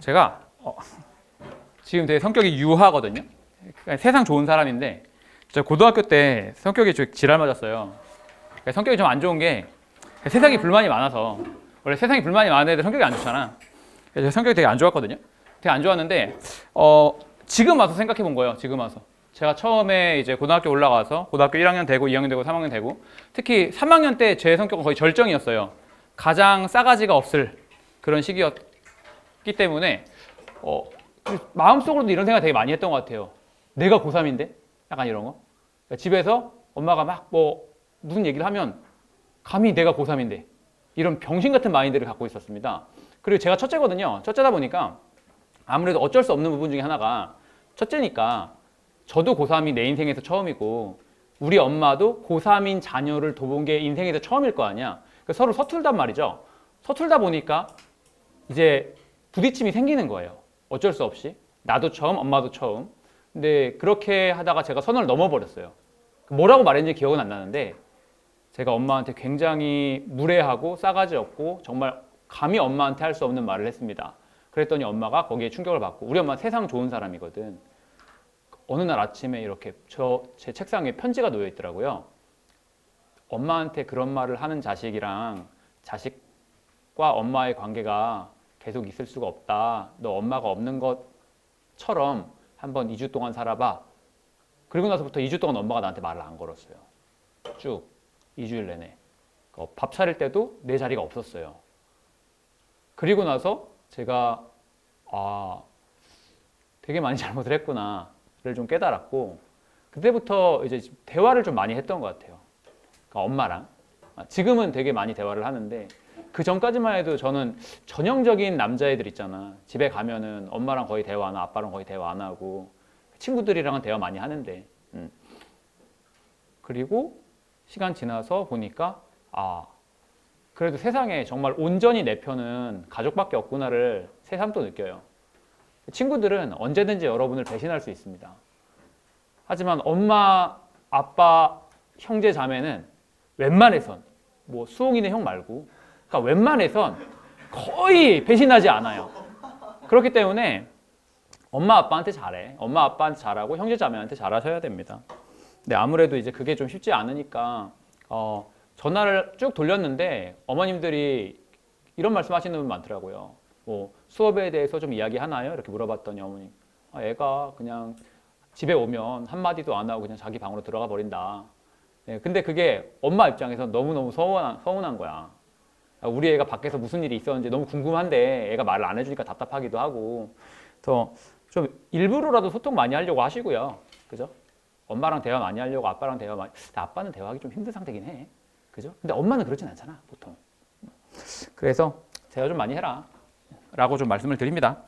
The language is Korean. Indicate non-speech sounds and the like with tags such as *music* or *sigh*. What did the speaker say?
제가 어, 지금 되게 성격이 유하거든요. 그러니까 세상 좋은 사람인데 저 고등학교 때 성격이 좀 지랄 맞았어요. 그러니까 성격이 좀 안 좋은 게 세상에 불만이 많아서 원래 세상에 불만이 많은 애들 성격이 안 좋잖아. 그래서 제 성격이 되게 안 좋았거든요. 되게 안 좋았는데 어, 지금 와서 생각해 본 거예요. 지금 와서. 제가 처음에 이제 고등학교 올라가서 고등학교 1학년 되고 2학년 되고 3학년 되고 특히 3학년 때 제 성격은 거의 절정이었어요. 가장 싸가지가 없을 그런 시기였 기 때문에 어, 마음속으로도 이런 생각 되게 많이 했던 것 같아요. 내가 고3인데? 약간 이런 거. 그러니까 집에서 엄마가 막 뭐 무슨 얘기를 하면 감히 내가 고3인데 이런 병신 같은 마인드를 갖고 있었습니다. 그리고 제가 첫째거든요. 첫째다 보니까 아무래도 어쩔 수 없는 부분 중에 하나가 첫째니까 저도 고3이 내 인생에서 처음이고 우리 엄마도 고3인 자녀를 돌본 게 인생에서 처음일 거 아니야. 그러니까 서로 서툴단 말이죠. 서툴다 보니까 이제 부딪힘이 생기는 거예요. 어쩔 수 없이. 나도 처음, 엄마도 처음. 근데 그렇게 하다가 제가 선을 넘어버렸어요. 뭐라고 말했는지 기억은 안 나는데 제가 엄마한테 굉장히 무례하고 싸가지 없고 정말 감히 엄마한테 할 수 없는 말을 했습니다. 그랬더니 엄마가 거기에 충격을 받고 우리 엄마 세상 좋은 사람이거든. 어느 날 아침에 이렇게 저 제 책상에 편지가 놓여 있더라고요. 엄마한테 그런 말을 하는 자식이랑 자식과 엄마의 관계가 계속 있을 수가 없다. 너 엄마가 없는 것처럼 한번 2주 동안 살아봐. 그리고 나서부터 2주 동안 엄마가 나한테 말을 안 걸었어요. 쭉 2주일 내내. 어, 밥 차릴 때도 내 자리가 없었어요. 그리고 나서 제가 아 되게 많이 *laughs* 잘못을 했구나를 좀 깨달았고 그때부터 이제 대화를 좀 많이 했던 것 같아요. 그러니까 엄마랑 아, 지금은 되게 많이 대화를 하는데 그 전까지만 해도 저는 전형적인 남자애들 있잖아. 집에 가면은 엄마랑 거의 대화 안 하고 아빠랑 거의 대화 안 하고 친구들이랑은 대화 많이 하는데 음. 그리고 시간 지나서 보니까 아 그래도 세상에 정말 온전히 내 편은 가족밖에 없구나를 새삼 또 느껴요. 친구들은 언제든지 여러분을 배신할 수 있습니다. 하지만 엄마, 아빠, 형제, 자매는 웬만해선 뭐 수홍이네 형 말고 그러니까 웬만해선 거의 배신하지 않아요. 그렇기 때문에 엄마 아빠한테 잘해. 엄마 아빠한테 잘하고 형제 자매한테 잘하셔야 됩니다. 근데 아무래도 이제 그게 좀 쉽지 않으니까 어, 전화를 쭉 돌렸는데 어머님들이 이런 말씀하시는 분 많더라고요. 뭐 수업에 대해서 좀 이야기하나요? 이렇게 물어봤더니 어머니 아, 애가 그냥 집에 오면 한 마디도 안 하고 그냥 자기 방으로 들어가 버린다. 네, 근데 그게 엄마 입장에서 너무 너무 서운한 서운한 거야. 아, 우리 애가 밖에서 무슨 일이 있었는지 너무 궁금한데 애가 말을 안 해주니까 답답하기도 하고. 그래서 좀 일부러라도 소통 많이 하려고 하시고요. 그죠? 엄마랑 대화 많이 하려고 아빠랑 대화 많이. 아빠는 대화하기 좀 힘든 상태긴 해. 그죠? 근데 엄마는 그러진 않잖아, 보통. 그래서 대화 좀 많이 해라. 라고 좀 말씀을 드립니다.